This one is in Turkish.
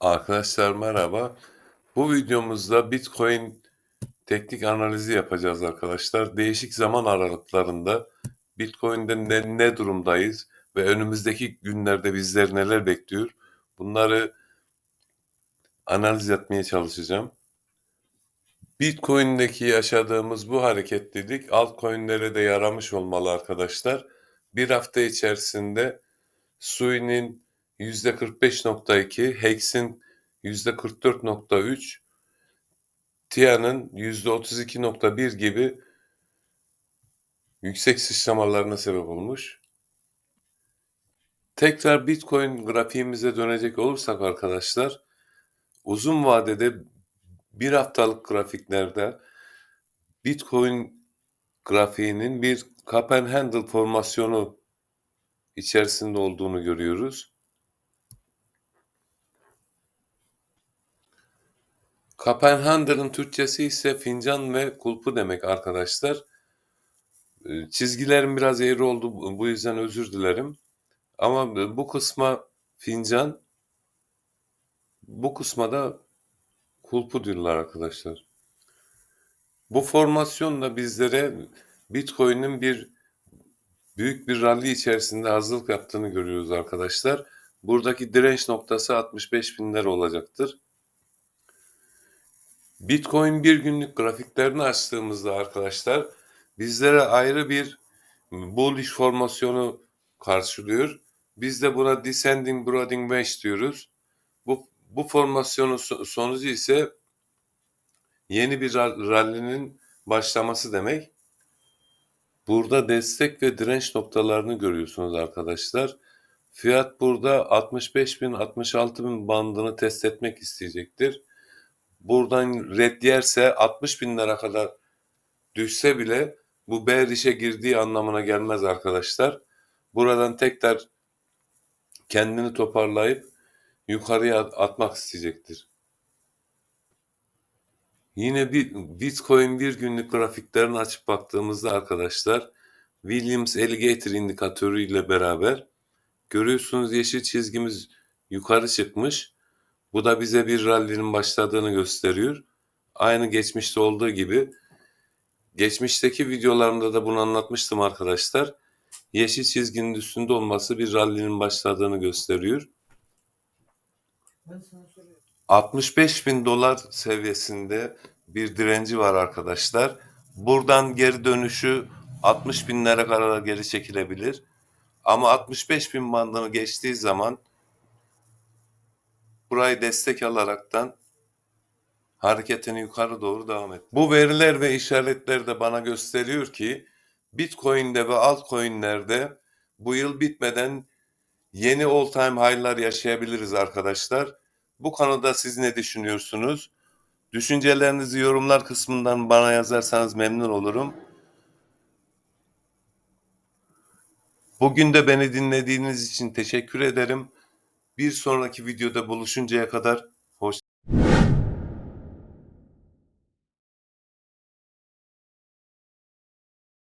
Arkadaşlar merhaba. Bu videomuzda Bitcoin teknik analizi yapacağız arkadaşlar. Değişik zaman aralıklarında Bitcoin'de ne, ne durumdayız ve önümüzdeki günlerde bizleri neler bekliyor? Bunları analiz etmeye çalışacağım. Bitcoin'deki yaşadığımız bu hareketlilik altcoin'lere de yaramış olmalı arkadaşlar. Bir hafta içerisinde Sui'nin %45.2, Hex'in %44.3, TIA'nın %32.1 gibi yüksek sıçramalarına sebep olmuş. Tekrar Bitcoin grafiğimize dönecek olursak arkadaşlar, uzun vadede bir haftalık grafiklerde Bitcoin grafiğinin bir cup and handle formasyonu içerisinde olduğunu görüyoruz. Cup and handle'ın Türkçesi ise fincan ve kulpu demek arkadaşlar. Ee, Çizgilerim biraz eğri oldu bu yüzden özür dilerim. Ama bu kısma fincan, bu kısma da kulpu diyorlar arkadaşlar. Bu formasyonla bizlere Bitcoin'in bir büyük bir rally içerisinde hazırlık yaptığını görüyoruz arkadaşlar. Buradaki direnç noktası 65 binler olacaktır. Bitcoin bir günlük grafiklerini açtığımızda arkadaşlar bizlere ayrı bir bullish formasyonu karşılıyor. Biz de buna descending broadening wedge diyoruz. Bu, bu formasyonun sonucu ise yeni bir rally'nin başlaması demek. Burada destek ve direnç noktalarını görüyorsunuz arkadaşlar. Fiyat burada 65 bin 66 bin bandını test etmek isteyecektir. Buradan red yerse 60 binlere kadar düşse bile bu bearish'e girdiği anlamına gelmez arkadaşlar. Buradan tekrar kendini toparlayıp yukarıya atmak isteyecektir. Yine bir Bitcoin bir günlük grafiklerini açıp baktığımızda arkadaşlar Williams Alligator indikatörü ile beraber görüyorsunuz yeşil çizgimiz yukarı çıkmış. Bu da bize bir rally'nin başladığını gösteriyor. Aynı geçmişte olduğu gibi geçmişteki videolarımda da bunu anlatmıştım arkadaşlar. Yeşil çizginin üstünde olması bir rally'nin başladığını gösteriyor. 65 bin dolar seviyesinde bir direnci var arkadaşlar. Buradan geri dönüşü 60 binlere kadar geri çekilebilir. Ama 65 bin bandını geçtiği zaman burayı destek alaraktan hareketini yukarı doğru devam et. Bu veriler ve işaretler de bana gösteriyor ki Bitcoin'de ve altcoin'lerde bu yıl bitmeden yeni all time high'lar yaşayabiliriz arkadaşlar. Bu konuda siz ne düşünüyorsunuz? Düşüncelerinizi yorumlar kısmından bana yazarsanız memnun olurum. Bugün de beni dinlediğiniz için teşekkür ederim. Bir sonraki videoda buluşuncaya kadar